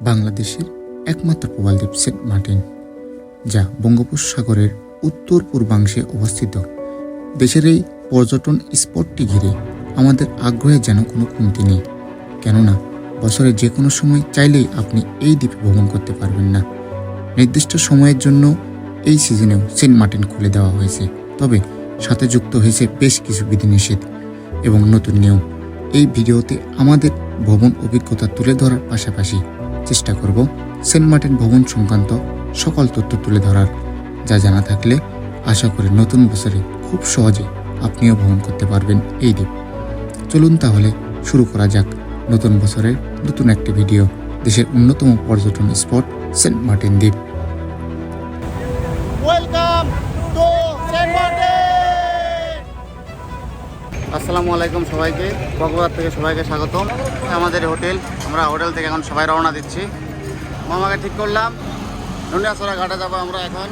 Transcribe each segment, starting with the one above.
বাংলাদেশের একমাত্র প্রবালদ্বীপ Saint Martin, যা বঙ্গোপসাগরের উত্তর পূর্বাংশে অবস্থিত। দেশের এই পর্যটন স্পটটি ঘিরে আমাদের আগ্রহে যেন কোনো কমতি নেই। কেননা, বছরের যে কোনো সময় চাইলেই আপনি এই দ্বীপে ভ্রমণ করতে পারবেন না। নির্দিষ্ট সময়ের জন্য এই সিজনেও সেন্ট মার্টিন খুলে দেওয়া হয়েছে। তবে সাথে যুক্ত হয়েছে বেশ কিছু বিধিনিষেধ এবং নতুন নিয়ম। এই ভিডিওতে আমাদের ভ্রমণ অভিজ্ঞতা তুলে ধরার পাশাপাশি চেষ্টা করব সেন্ট মার্টিন ভ্রমণ সংক্রান্ত সকল তথ্য তুলে ধরার। যা জানা থাকলে আশা করি নতুন বছরে খুব সহজে আপনিও ভ্রমণ করতে পারবেন এই দ্বীপ। চলুন তাহলে শুরু করা যাক নতুন বছরের নতুন একটি ভিডিও, দেশের অন্যতম পর্যটন স্পট সেন্ট মার্টিন দ্বীপ। আসসালামু আলাইকুম সবাইকে। কক্সবাজার থেকে সবাইকে স্বাগতম। আমাদের হোটেল, আমরা হোটেল থেকে এখন সবাই রওনা দিচ্ছি। মামাকে ঠিক করলাম। নুনিয়াছড়া ঘাটে যাব আমরা এখন।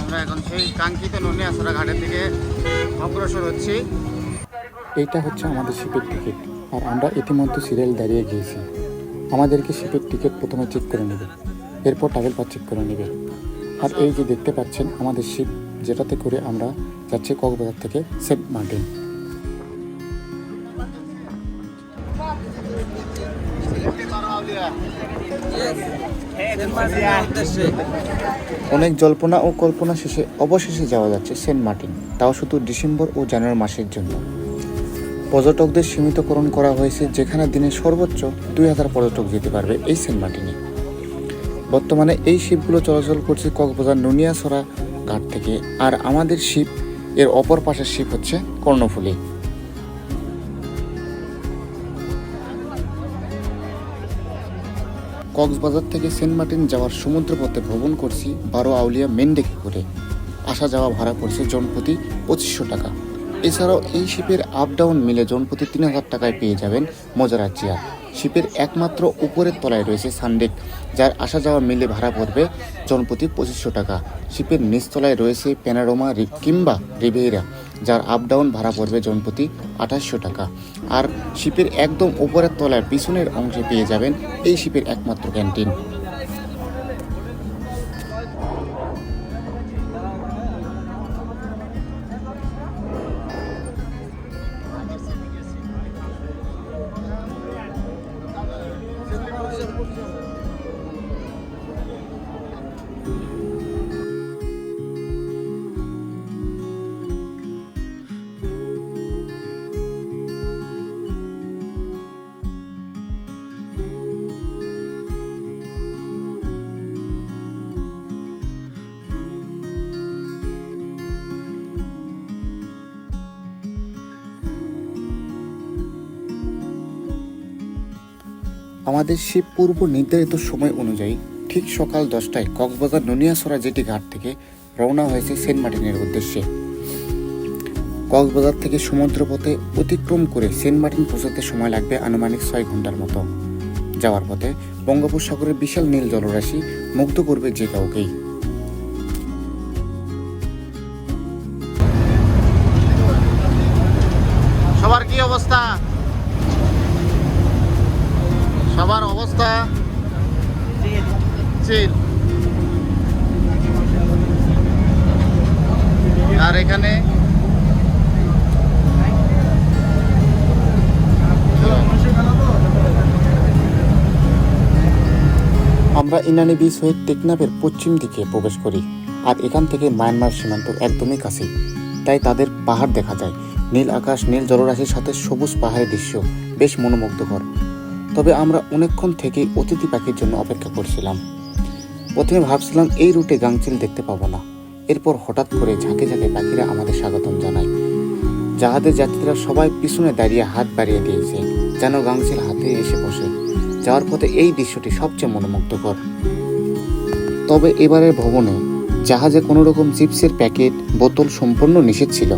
আমরা এখন সেই কাঙ্ক্ষিত নুনিয়াছড়া ঘাটের দিকে অগ্রসর হচ্ছি। এইটা হচ্ছে আমাদের শিপের টিকিট। আর আমরা ইতিমধ্যে সিরিয়াল দাঁড়িয়ে গিয়েছি। আমাদেরকে শিপের টিকিট প্রথমে চেক করে নেবে। এরপর ট্রাভেল পাস চেক করে নেবে। আর এই যে দেখতে পাচ্ছেন আমাদের শিপ, যেটাতে করে আমরা যাচ্ছি কক্সবাজার থেকে সেন্ট মার্টিন। অনেক জল্পনা ও কল্পনা শেষে অবশেষে যাওয়া যাচ্ছে সেন্ট মার্টিন। তাও শুধু ডিসেম্বর ও জানুয়ারি মাসের জন্য। পর্যটকদের সীমিতকরণ করা হয়েছে, যেখানে দিনে সর্বোচ্চ দুই হাজার পর্যটক যেতে পারবে এই সেন্ট মার্টিনে বর্তমানে এই শিপগুলো চলাচল করছে কক্সবাজার নুনিয়াছড়া ঘাট থেকে, আর আমাদের শিপ, এর অপর পাশের শিপ হচ্ছে কর্ণফুলী। কক্সবাজার থেকে সেন্ট মার্টিন যাওয়ার সমুদ্রপথে ভ্রমণ করছি বারো আউলিয়া মেন ডেকে করে। আসা যাওয়া ভাড়া করছে জনপ্রতি পঁচিশশো টাকা। এছাড়াও এই শিপের আপ ডাউন মিলে জনপ্রতি তিন হাজার টাকায় পেয়ে যাবেন মজারার চেয়ার শিপের একমাত্র উপরের তলায় রয়েছে সানডেক যার আসা যাওয়া মিলে ভাড়া পড়বে জনপ্রতি পঁচিশশো টাকা। শিপের নিচতলায় রয়েছে প্যানারোমা কিংবা রিভেরা যার আপ ডাউন ভাড়া পড়বে জনপ্রতি আঠাশশো টাকা। আর শিপের একদম উপরের তলার পিছনের অংশে পেয়ে যাবেন এই শিপের একমাত্র ক্যান্টিন আমাদের সে পূর্ব নির্ধারিত সময় অনুযায়ী ঠিক সকাল দশটায় কক্সবাজার নুনিয়াসরা জেটি ঘাট থেকে রওনা হয়েছে সেন্ট মার্টিনের উদ্দেশ্যে। কক্সবাজার থেকে সমুদ্রপথে অতিক্রম করে সেন্ট মার্টিন পৌঁছাতে সময় লাগবে আনুমানিক ছয় ঘণ্টার মতো। যাওয়ার পথে বঙ্গোপসাগরের বিশাল নীল জলরাশি মুগ্ধ করবে যে কাউকেই। আর এখানে আমরা ইনানি বিচ হয়ে টেকনাফের পশ্চিম দিকে প্রবেশ করি আর এখান থেকে মায়ানমার সীমান্ত একদমই কাছে। তাই তাদের পাহাড় দেখা যায়। নীল আকাশ, নীল জলরাশির সাথে সবুজ পাহাড়ের দৃশ্য, বেশ মনোমুগ্ধকর। তবে আমরা অনেকক্ষণ থেকেই অতিথি পাখির জন্য অপেক্ষা করছিলাম। প্রথমে ভাবছিলাম এই রুটে গাংচিল দেখতে পাবো না। এরপর হঠাৎ করে ঝাঁকে ঝাঁকে পাখিরা আমাদের স্বাগতম জানায়। জাহাজের যাত্রীরা সবাই পিছনে দাঁড়িয়ে হাত বাড়িয়ে দিয়েছে, যেন গাংচিল হাতে এসে বসে। যাওয়ার পথে এই দৃশ্যটি সবচেয়ে মনোমুগ্ধকর। তবে এবারের ভ্রমণে জাহাজে কোনো রকম চিপসের প্যাকেট, বোতল সম্পূর্ণ নিষেধ ছিল।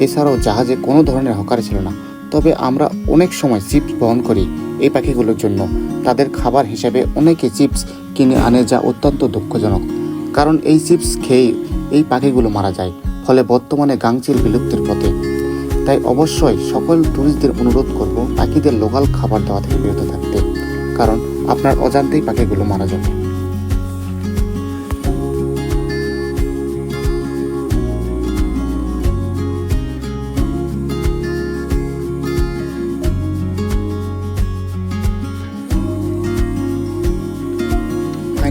এছাড়াও জাহাজে কোনো ধরনের হকার ছিল না। তবে আমরা অনেক সময় চিপস বহন করি এই পাখিগুলোর জন্য। তাদের খাবার হিসাবে অনেকে চিপস কিনে আনে যা অত্যন্ত দুঃখজনক। কারণ এই চিপস খেয়ে এই পাখিগুলো মারা যায়, ফলে বর্তমানে গাংচির বিলুপ্তির পথে। তাই অবশ্যই সকল ট্যুরিস্টদের অনুরোধ করব পাখিদের লোকাল খাবার দেওয়া থেকে বিরত থাকতে, কারণ আপনার অজান্তেই পাখিগুলো মারা যাবে।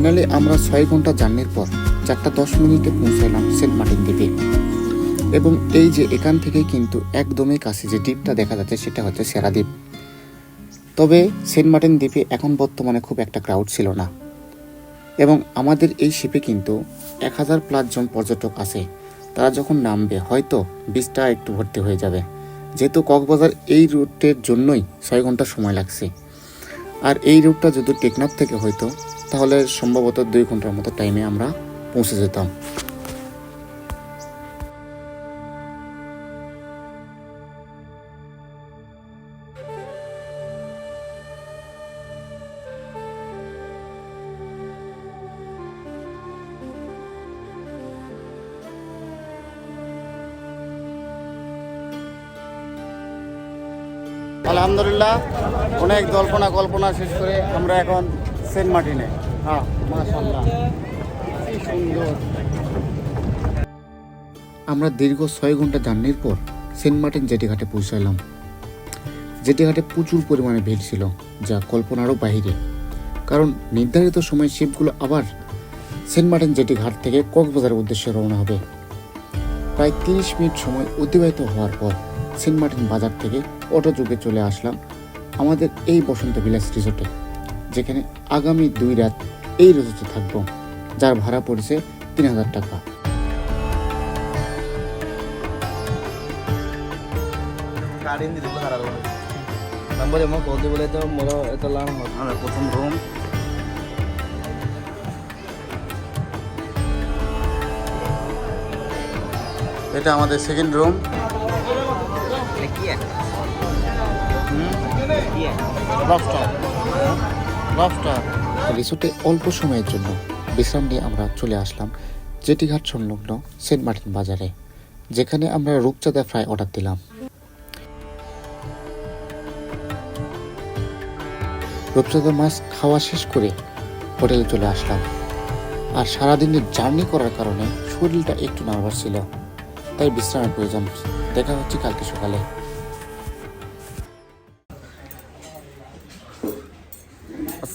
ফাইনালি আমরা ছয় ঘণ্টা জার্নির পর চারটা দশ মিনিটে পৌঁছালাম সেন্ট মার্টিন দ্বীপে। এবং এই যে এখান থেকে কিন্তু একদমই কাছে যে দ্বীপটা দেখা যাচ্ছে সেটা হচ্ছে সেরা দ্বীপ। তবে সেন্ট মার্টিন দ্বীপে এখন বর্তমানে খুব একটা ক্রাউড ছিল না। এবং আমাদের এই শিপে কিন্তু এক হাজার প্লাস জন পর্যটক আছে। তারা যখন নামবে হয়তো বিচটা একটু ভর্তি হয়ে যাবে। যেহেতু কক্সবাজার এই রুটের জন্যই ছয় ঘণ্টা সময় লাগছে। আর এই রুটটা যদি টেকনাফ থেকে হইতো, তাহলে সম্ভবত দুই ঘণ্টার মতো টাইমে আমরা পৌঁছে যেতাম। অনেক জল্পনা কল্পনা শেষ করে আমরা এখন সেন্ট মার্টিনে। হ্যাঁ আমরা দীর্ঘ ছয় ঘণ্টা জার্নির পর সেন্ট মার্টিন জেটিঘাটে পৌঁছালাম। জেটিঘাটে প্রচুর পরিমাণে ভিড় ছিল, যা কল্পনারও বাহিরে। কারণ নির্ধারিত সময় শিপগুলো আবার সেন্ট মার্টিন জেটি ঘাট থেকে কক্সবাজারের উদ্দেশ্যে রওনা হবে। প্রায় তিরিশ মিনিট সময় অতিবাহিত হওয়ার পর সেন্ট মার্টিন বাজার থেকে অটো যুগে চলে আসলাম আমাদের এই বসন্ত বিলাস রিসোর্টে যেখানে আগামী দুই রাত এই রিসোর্টে থাকব যার ভাড়া পড়েছে তিন হাজার টাকা। বলে নম্বরে তো লাভ প্রথম রুম এটা আমাদের সেকেন্ড রুম রিসোর্টে অল্প সময়ের জন্য বিশ্রাম নিয়ে আমরা চলে আসলাম জেটিঘাট সংলগ্ন সেন্ট মার্টিন বাজারে, যেখানে আমরা রূপচাঁদা ফ্রাই অর্ডার দিলাম। রূপচাঁদা মাছ খাওয়া শেষ করে হোটেলে চলে আসলাম। আর সারাদিনের জার্নি করার কারণে শরীরটা একটু নার্ভাস ছিল, তাই বিশ্রামের প্রয়োজন। দেখা হচ্ছে কালকে সকালে।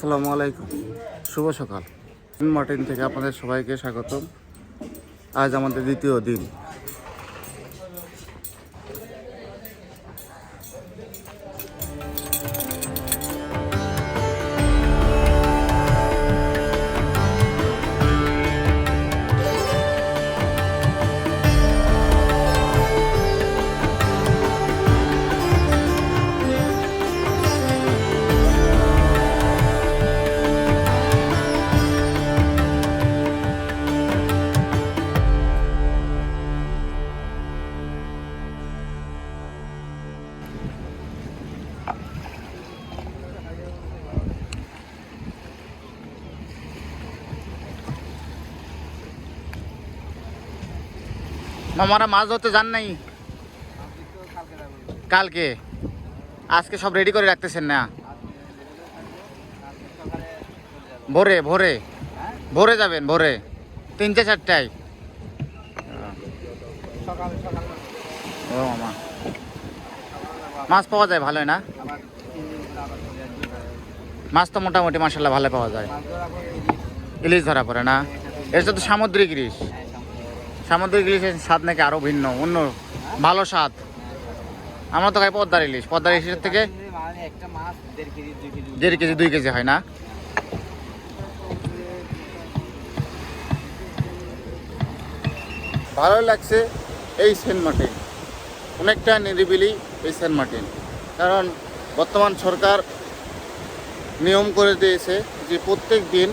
আসসালামু আলাইকুম। শুভ সকাল। মার্টিন থেকে আপনাদের সবাইকে স্বাগতম। আজ আমাদের দ্বিতীয় দিন। মামারা মাছ ধরতে যান নাই? কালকে? আজকে সব রেডি করে রাখতেছেন না? ভোরে ভোরে। ভোরে যাবেন, ভোরে। তিনটে চারটায়। ও মামা মাছ পাওয়া যায় ভালোই না? মাছ তো মোটামুটি মাসাল্লাহ ভালো পাওয়া যায়। ইলিশ ধরা পড়ে না? এটা তো সামুদ্রিক ইলিশ। সামুদ্রিক ইলিশের স্বাদ নাকি আরও ভিন্ন, অন্য ভালো স্বাদ। আমরা তো খাই পদ্মার ইলিশ। পদ্মার ইলিশের থেকে দেড় কেজি, দুই কেজি হয় না? ভালো লাগছে এই সেন্ট মার্টিন। অনেকটা নিরিবিলি এই সেন্ট মার্টিন। কারণ বর্তমান সরকার নিয়ম করে দিয়েছে যে প্রত্যেক দিন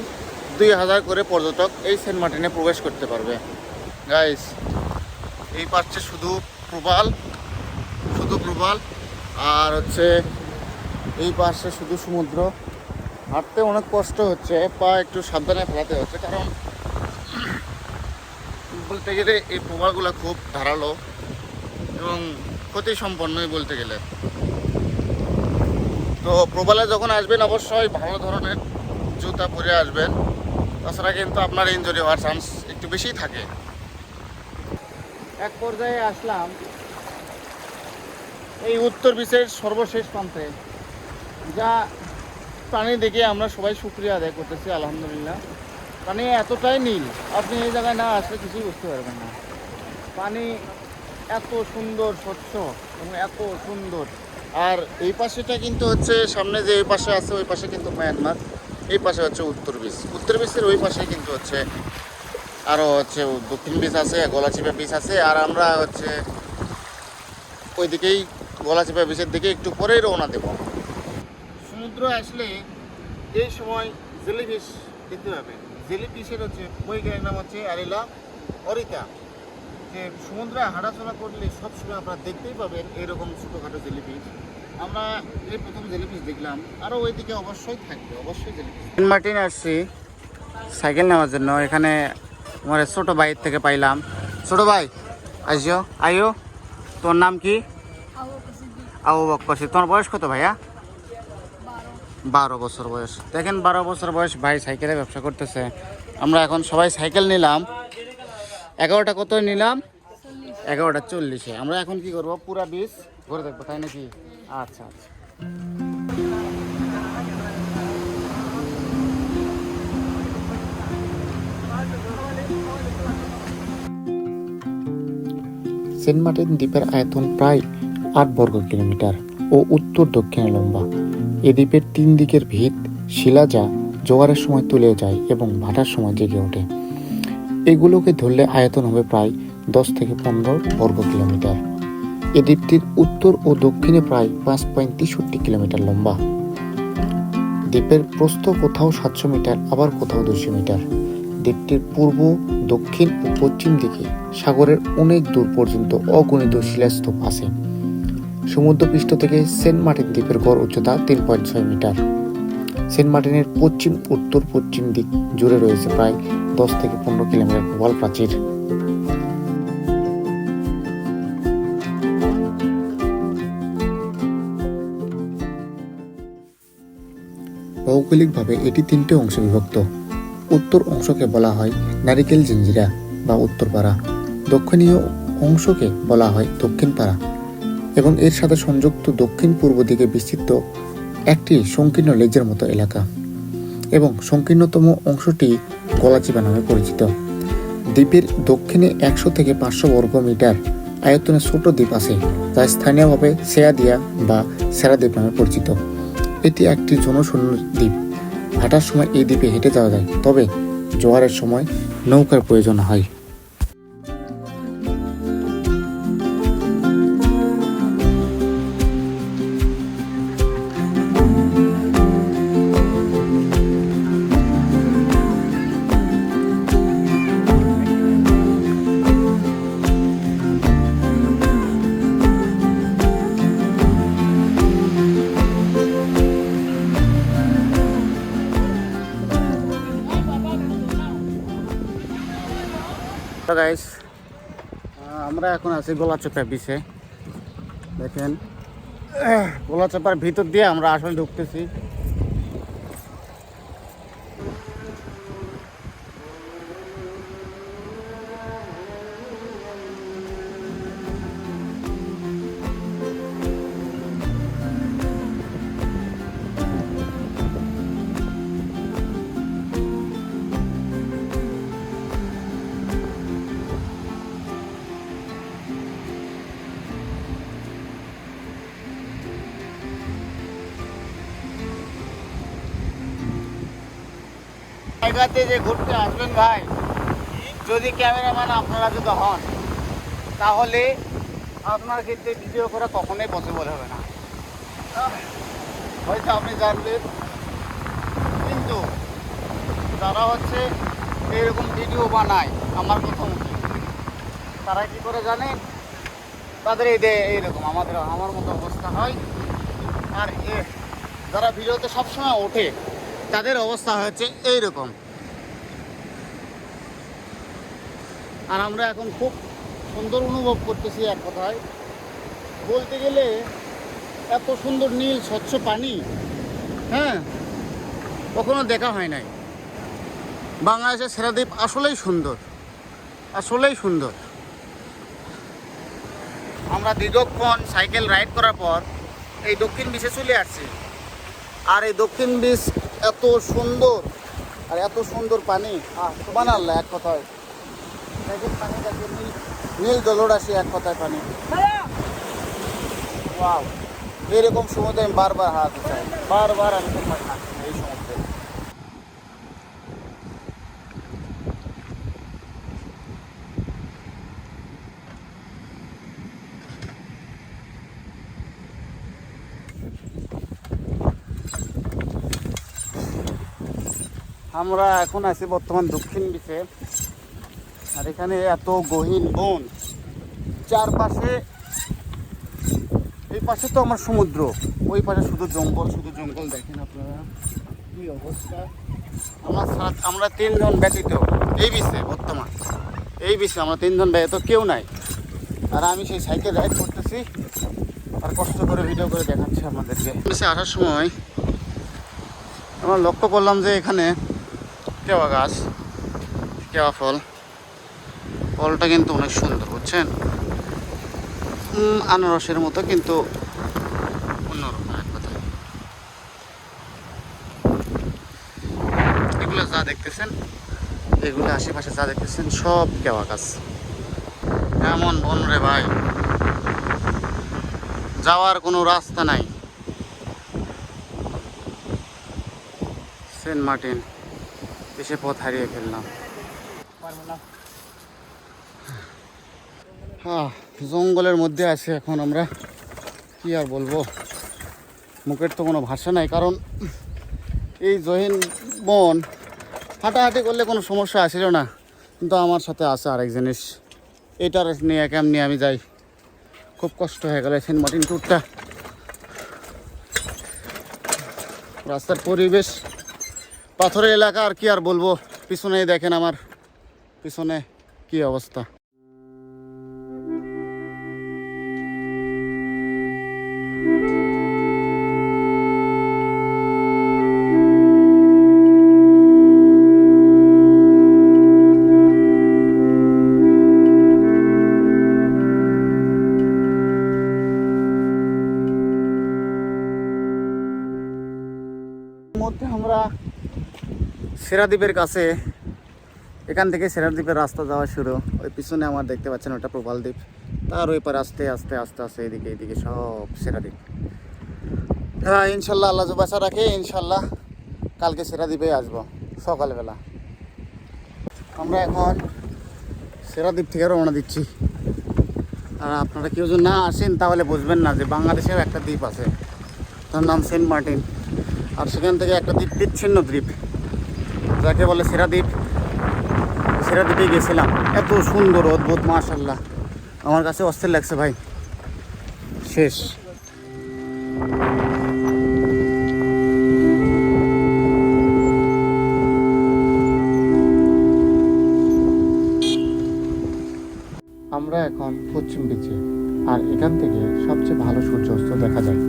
দুই হাজার করে পর্যটক এই সেন্ট মার্টিনে প্রবেশ করতে পারবে। গাইস এই পাশে শুধু প্রবাল শুধু প্রবাল, আর হচ্ছে এই পাশে শুধু সমুদ্র। হাঁটতে অনেক কষ্ট হচ্ছে, পা একটু সাবধানে ফেলাতে হচ্ছে, কারণ বলতে গেলে এই প্রবালগুলো খুব ধারালো এবং ক্ষতি সম্পন্নই বলতে গেলে। তো প্রবালে যখন আসবেন, অবশ্যই ভালো ধরনের জুতা পরে আসবেন। তাছাড়া কিন্তু আপনার ইঞ্জুরি হওয়ার চান্স একটু বেশিই থাকে। এক পর্যায়ে আসলাম এই উত্তর বিচের সর্বশেষ প্রান্তে, যা প্রাণী দেখে আমরা সবাই শুক্রিয়া আদায় করতেছি, আলহামদুলিল্লাহ। পানি এতটাই নীল, আপনি এই জায়গায় না আসলে কিছুই বুঝতে পারবেন না। পানি এত সুন্দর, স্বচ্ছ এবং এত সুন্দর। আর এই পাশেটা কিন্তু হচ্ছে সামনে যে এই পাশে আছে, ওই পাশে কিন্তু মায়ানমার, এই পাশে হচ্ছে উত্তর বিচ। উত্তর বিচের ওই পাশে কিন্তু হচ্ছে আরও হচ্ছে দক্ষিণ বিচ আছে গলাচিপা বিচ আছে আর আমরা হচ্ছে ওইদিকেই গলাচিপা বিচের দিকে একটু পরেই রওনা দেব। সমুদ্র আসলে এই সময় জেলিফিশ দেখতে পাবেন জেলিফিশের হচ্ছে বৈজ্ঞানিক নাম হচ্ছে আরিলা অরিকা যে সমুদ্রে হাঁটাচলা করলে সবসময় আপনারা দেখতেই পাবেন এরকম ছোটোখাটো জেলিফিশ। আমরা এই প্রথম জেলিফিশ দেখলাম। আরও ওইদিকে অবশ্যই থাকবে অবশ্যই জেলিফিশ। মার্টিন আসছি সাইকেল নেওয়ার জন্য। এখানে আমার ছোট ভাই থেকে পাইলাম। ছোট ভাই আসিও আইও। তোর নাম কি? আবু বক্কর। তোমার বয়স কত ভাইয়া? বারো বছর বয়স। দেখেন বারো বছর বয়স ভাই সাইকেলে ব্যবসা করতেছে। আমরা এখন সবাই সাইকেল নিলাম। এগারোটা কত নিলাম? এগারোটা চল্লিশে। আমরা এখন কি করব? পুরা বিচ ঘুরে দেখব, তাই নাকি? আচ্ছা আচ্ছা। সেন্ট মার্টিন দ্বীপের আয়তন প্রায় আট বর্গ কিলোমিটার ও উত্তর দক্ষিণে লম্বা। এ দ্বীপের তিন দিকের ভিত শিলা যা জোয়ারের সময় তুলে যায় এবং ভাটার সময় জেগে ওঠে। এগুলোকে ধরলে আয়তন হবে প্রায় দশ থেকে পনেরো বর্গ কিলোমিটার। এ দ্বীপটির উত্তর ও দক্ষিণে প্রায় পাঁচ পয়েন্ট তেষট্টি কিলোমিটার লম্বা। দ্বীপের প্রস্থ কোথাও সাতশো মিটার, আবার কোথাও দুশো মিটার। দ্বীপটির পূর্ব, দক্ষিণ ও পশ্চিম দিকে সাগরের অনেক দূর পর্যন্ত অগণিত শিলাস্তূপ আছে। সমুদ্রপৃষ্ঠ থেকে সেন্ট মার্টিন দ্বীপের গড় উচ্চতা তিন পয়েন্ট ছয় মিটার। সেন্ট মার্টিনের পশ্চিম, উত্তর, পশ্চিম দিক জুড়ে রয়েছে প্রায় দশ থেকে পনেরো কিলোমিটার প্রবাল প্রাচীর। ভৌগোলিকভাবে এটি তিনটে অংশে বিভক্ত উত্তর অংশকে বলা হয় নারিকেল জিঞ্জিরা বা উত্তরপাড়া। দক্ষিণীয় অংশকে বলা হয় দক্ষিণ পাড়া এবং এর সাথে সংযুক্ত দক্ষিণ পূর্ব দিকে বিস্তৃত একটি সংকীর্ণ লেজের মতো এলাকা এবং সংকীর্ণতম অংশটি গলাচিপা নামে পরিচিত। দ্বীপের দক্ষিণে একশো থেকে পাঁচশো বর্গ মিটার আয়তনে ছোট দ্বীপ আছে যা স্থানীয়ভাবে সেয়াদিয়া বা সেরাদ্বীপ নামে পরিচিত। এটি একটি জনশূন্য দ্বীপ। ভাটার সময় এই দ্বীপে হেঁটে যাওয়া যায়। তবে জোয়ারের সময় নৌকার প্রয়োজন হয়। আমরা এখন আছি গোলাচোপা বিচে দেখেন গোলাচোপার ভিতর দিয়ে আমরা আসলে ঢুকতেছি। জায়গাতে যে ঘুরতে আসবেন ভাই, যদি ক্যামেরাম্যান আপনারা যদি হন, তাহলে আপনার ক্ষেত্রে ভিডিও করা কখনোই পসিবল হবে না। হয়তো আপনি জানবেন, কিন্তু যারা হচ্ছে এরকম ভিডিও বানায়, আমার মতো, তারা কি করে জানেন তাদের এই এইরকম, আমাদের, আমার মতো অবস্থা হয়। আর এ, যারা ভিডিওতে সবসময় ওঠে তাদের অবস্থা হচ্ছে এইরকম। আর আমরা এখন খুব সুন্দর অনুভব করতেছি এক কথায়। বলতে গেলে এত সুন্দর নীল, স্বচ্ছ পানি হ্যাঁ কখনো দেখা হয় নাই। বাংলাদেশের সেরাদ্বীপ আসলেই সুন্দর আসলেই সুন্দর। আমরা দীর্ঘক্ষণ সাইকেল রাইড করার পর এই দক্ষিণ বিচে চলে আসছি। আর এই দক্ষিণ বিচ এত সুন্দর আর এত সুন্দর পানি। সুবান আল্লাহ এক কথায়। দেখেন পানি দেখেন নীল নীল জলরাশি এক কথায় পানি। ওয়াও এরকম সমুদ্রে আমি বারবার হাত চাই বারবার আমি তোমার হারাতে চাই এই সমুদ্রে আমরা এখন আছি বর্তমান দক্ষিণ বিচে আর এখানে এত গহীন বন। চারপাশে, এই পাশে তো আমার সমুদ্র। ওই পাশে শুধু জঙ্গল শুধু জঙ্গল দেখেন আপনারা। কি অবস্থা? আমরা আমরা তিনজন ব্যতীত। এই বিচে বর্তমান। এই বিচে আমরা তিনজন ব্যতীত কেউ নাই। আর আমি সেই সাইকেল রাইড করতেছি। আর কষ্ট করে ভিডিও করে দেখাচ্ছি আমাদেরকে আসার সময় আমরা লক্ষ্য করলাম যে এখানে কেওয়া গাছ, কেওয়া ফল। ফলটা কিন্তু অনেক সুন্দর, বুঝছেন? আনারসের মতো কিন্তু অন্যরকম এক কথা এগুলো যা দেখতেছেন, এগুলো আশেপাশে যা দেখতেছেন, সব কেওয়া গাছ। এমন বন ভাই। যাওয়ার কোনো রাস্তা নাই। সেন্ট মার্টিন। এসে পথ হারিয়ে ফেললাম। হ্যাঁ জঙ্গলের মধ্যে আছে এখন আমরা। কি আর বলব? মুখের তো কোনো ভাষা নাই, কারণ এই জহিন বন হাঁটাহাঁটি করলে কোনো সমস্যা আসছিল না। কিন্তু আমার সাথে আছে আরেক জিনিস। এটার নিয়ে কেমনি আমি যাই। খুব কষ্ট হয়ে গেল সেন্ট মার্টিন ট্যুরটা। রাস্তার পরিবেশ পাথরের এলাকা আর কি আর বলব? পিছনে দেখেন আমার পিছনে কি অবস্থা? সেরাদ্বীপের কাছে। এখান থেকে সেরাদ্বীপের রাস্তা যাওয়া শুরু। ওই পিছনে আমার দেখতে পাচ্ছেন ওটা প্রবাল দ্বীপ। তার ওই পারে আস্তে আস্তে আস্তে আস্তে এদিকে এদিকে সব সেরাদ্বীপ। হ্যাঁ ইনশাল্লাহ আল্লাহ জুবাসা রাখে, ইনশাল্লাহ কালকে সেরাদ্বীপে আসব, সকালবেলা। আমরা এখন সেরাদ্বীপ থেকে রওনা দিচ্ছি। আর আপনারা কেউ যদি না আসেন, তাহলে বুঝবেন না যে বাংলাদেশেও একটা দ্বীপ আছে। তার নাম সেন্ট মার্টিন। আর সেখান থেকে একটা দ্বীপ, বিচ্ছিন্ন দ্বীপ। যাকে বলে সেরাদ্বীপ, সেরাদ্বীপে গেছিলাম। এত সুন্দর, অদ্ভুত মাশাল্লাহ আমার কাছে অস্থির লাগছে ভাই। শেষ। আমরা এখন পশ্চিম বিচে আর এখান থেকে সবচেয়ে ভালো সূর্যাস্ত দেখা যায়।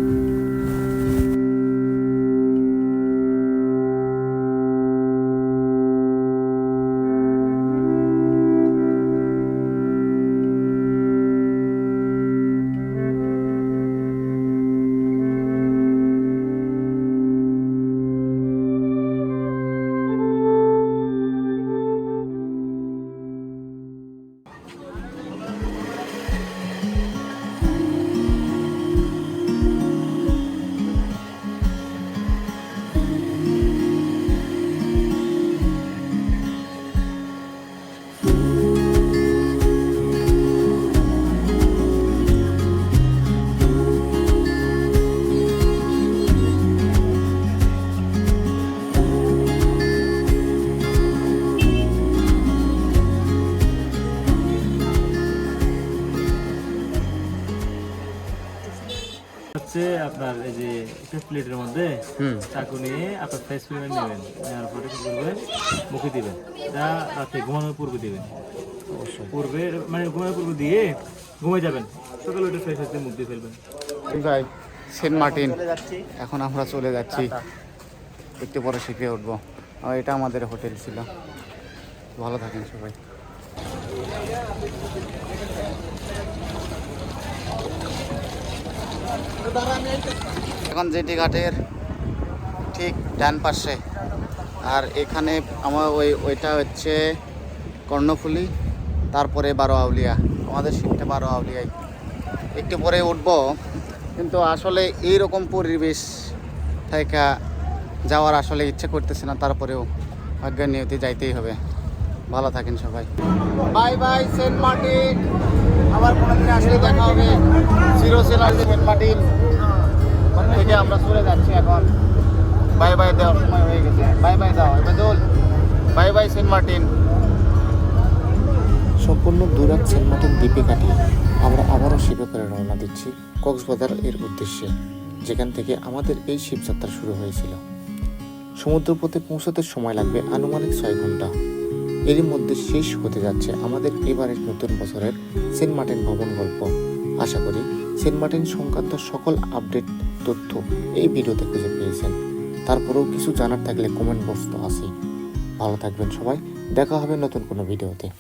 প্লেটের মধ্যে চাকু নিয়ে আপনার ফেস পরিমাণ নেবেন নেওয়ার পরে কি করবেন? মুখে দিবেন। এটা রাতে ঘুমানোর পূর্বে দিবেন। পূর্বে মানে ঘুমানোর পূর্বে দিয়ে ঘুমিয়ে যাবেন। সকালে উঠে ফ্রেশ হতে মুখ দিয়ে ফেলবেন। ভাই সেন্ট মার্টিন। এখন আমরা চলে যাচ্ছি। একটু পরে শিখে উঠবো। আর এটা আমাদের হোটেল ছিল। ভালো থাকেন সবাই। এখন জেটি ঘাটের ঠিক ডান পাশে। আর এখানে আমার ওই, ওইটা হচ্ছে কর্ণফুলি, তারপরে বারো আউলিয়া। আমাদের সিটটা বারো আউলিয়ায় একটু পরে উঠব। কিন্তু আসলে এই রকম পরিবেশ থেকে যাওয়ার আসলে ইচ্ছে করতেছে না, তারপরেও ভাগ্যের নিয়তি যাইতেই হবে। ভালো থাকেন সবাই। Bye bye, Saint Martin. আবার কোনোদিন আসলে দেখা হবে। জিরো সেলার মার্টিন থেকে আমরা চলে যাচ্ছি এখন। বাই বাই দেওয়ার সময় হয়ে গেছে। বাই বাই দাও। এবার দোল। বাই বাই সেন্ট মার্টিন সম্পূর্ণ দুরাক সেন্ট মার্টিন দ্বীপে কাটিয়ে আমরা আবারও শিবে করে রওনা দিচ্ছি কক্সবাজার এর উদ্দেশ্যে, যেখান থেকে আমাদের এই শিবযাত্রা শুরু হয়েছিল। সমুদ্রপথে পৌঁছাতে সময় লাগবে আনুমানিক ছয় ঘণ্টা। এরই মধ্যে শেষ হতে যাচ্ছে আমাদের এবারের নতুন বছরের সেন্ট মার্টিন ভবন গল্প। আশা করি সেন্ট মার্টিন সংক্রান্ত সকল আপডেট তথ্য এই ভিডিওতে খুঁজে পেয়েছেন। তারপরেও কিছু জানার থাকলে কমেন্ট বক্স তো আসেই ভালো থাকবেন সবাই, দেখা হবে নতুন কোনো ভিডিওতে।